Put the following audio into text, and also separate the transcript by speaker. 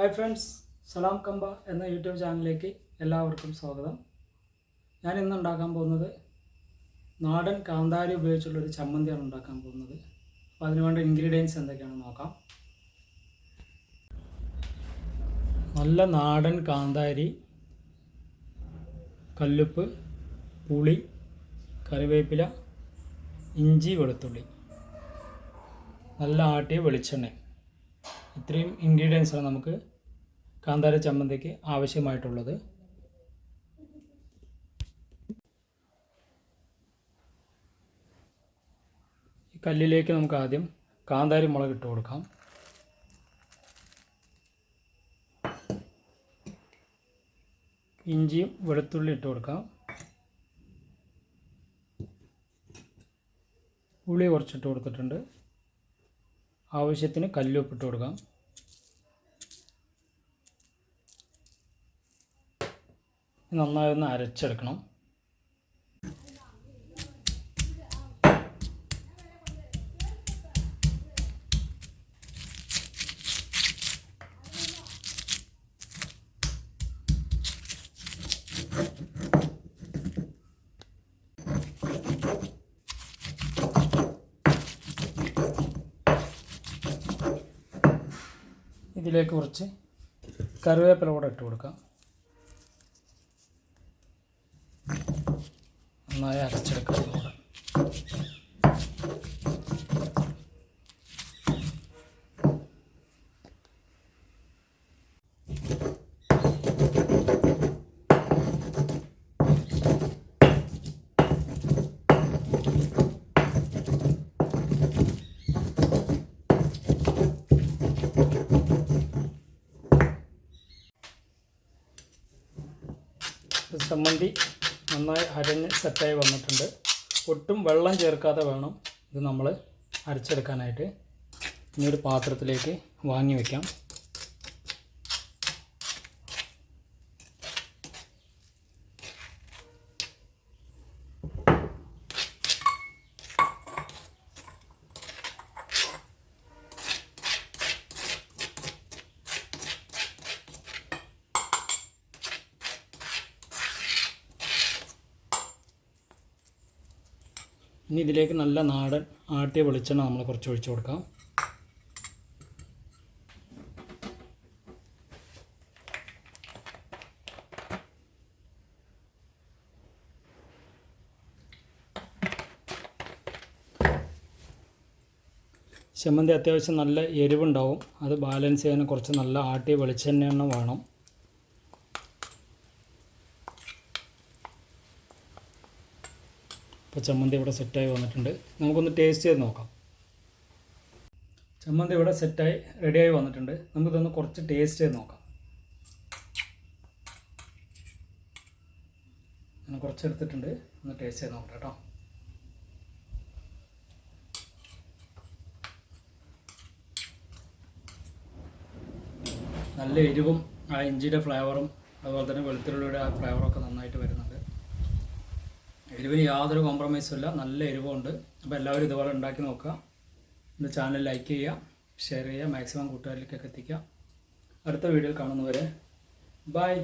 Speaker 1: Hi friends സലാം കമ്പ എന്ന YouTube ചാനലിലേക്ക് എല്ലാവർക്കും സ്വാഗതം. ഞാൻ ഇന്ന് ഉണ്ടാക്കാൻ പോകുന്നത് നാടൻ കാന്താരി ഉപയോഗിച്ചുള്ള ഒരു ചമ്മന്തിയാണ് ഉണ്ടാക്കാൻ പോകുന്നത്. അപ്പോൾ അതിന് വേണ്ട ഇൻഗ്രീഡിയൻസ് എന്തൊക്കെയാണെന്ന് നോക്കാം. നല്ല നാടൻ കാന്താരി കല്ലുപ്പ് പുളി കറിവേപ്പില ഇഞ്ചി വെളുത്തുള്ളി. നല്ല ആട്ടിയ വെളിച്ചെണ്ണ. ഇത്രയും ഇൻഗ്രീഡിയൻസാണ് നമുക്ക് കാന്താര ചമ്മന്തിക്ക് ആവശ്യമായിട്ടുള്ളത്. കല്ലിലേക്ക് നമുക്ക് ആദ്യം കാന്താരി മുളക് ഇട്ട് കൊടുക്കാം. ഇഞ്ചിയും വെളുത്തുള്ളി ഇട്ട് കൊടുക്കാം. ഉള്ളി കുറച്ചിട്ട് കൊടുത്തിട്ടുണ്ട്. ആവശ്യത്തിന് കല്ലുപ്പിട്ട് കൊടുക്കാം. നന്നായി ഒന്ന് അരച്ചെടുക്കണം. ഇതിലേക്ക് കുറച്ച് കറിവേപ്പില കൂടെ ഇട്ട് കൊടുക്കാം. നന്നായി അരച്ചെടുക്കാം. ചമ്മന്തി നന്നായി അരഞ്ഞ് സെറ്റായി വന്നിട്ടുണ്ട്. ഒട്ടും വെള്ളം ചേർക്കാതെ വേണം ഇത് നമ്മൾ അരച്ചെടുക്കാനായിട്ട്. ഇനി ഒരു പാത്രത്തിലേക്ക് വാങ്ങി വയ്ക്കാം ഇനി ഇതിലേക്ക് നല്ല നാടൻ ആട്ടിയ വെളിച്ചെണ്ണ നമ്മൾ കുറച്ച് ഒഴിച്ചു കൊടുക്കാം. ചമ്മന്തി അത്യാവശ്യം നല്ല എരിവുണ്ടാവും. അത് ബാലൻസ് ചെയ്യാൻ കുറച്ച് നല്ല ആട്ടിയ വെളിച്ചെണ്ണ വേണം. ഇപ്പോൾ ചമ്മന്തി ഇവിടെ സെറ്റായി വന്നിട്ടുണ്ട്. നമുക്കൊന്ന് ടേസ്റ്റ് ചെയ്ത് നോക്കാം. ചമ്മന്തി ഇവിടെ സെറ്റായി റെഡിയായി വന്നിട്ടുണ്ട്. നമുക്കിതൊന്ന് കുറച്ച് ടേസ്റ്റ് ചെയ്ത് നോക്കാം. ഞാൻ കുറച്ച് എടുത്തിട്ടുണ്ട് ഒന്ന് ടേസ്റ്റ് ചെയ്ത് നോക്കാം കേട്ടോ. നല്ല എരിവും ആ ഇഞ്ചിയുടെ ഫ്ലേവറും അതുപോലെ തന്നെ വെളുത്തുള്ളിയുടെ ആ ഫ്ലേവറൊക്കെ നന്നായിട്ട് വരുന്നുണ്ട്. എരിവിന് യാതൊരു കോംപ്രമൈസും ഇല്ല. നല്ല എരിവുണ്ട്. അപ്പോൾ എല്ലാവരും ഇതുപോലെ ഉണ്ടാക്കി നോക്കുക. എന്റെ ചാനൽ ലൈക്ക് ചെയ്യുക ഷെയർ ചെയ്യുക മാക്സിമം കൂട്ടുകാരിലേക്കൊക്കെ എത്തിക്കുക. അടുത്ത വീഡിയോയിൽ കാണുന്നവരെ ബൈ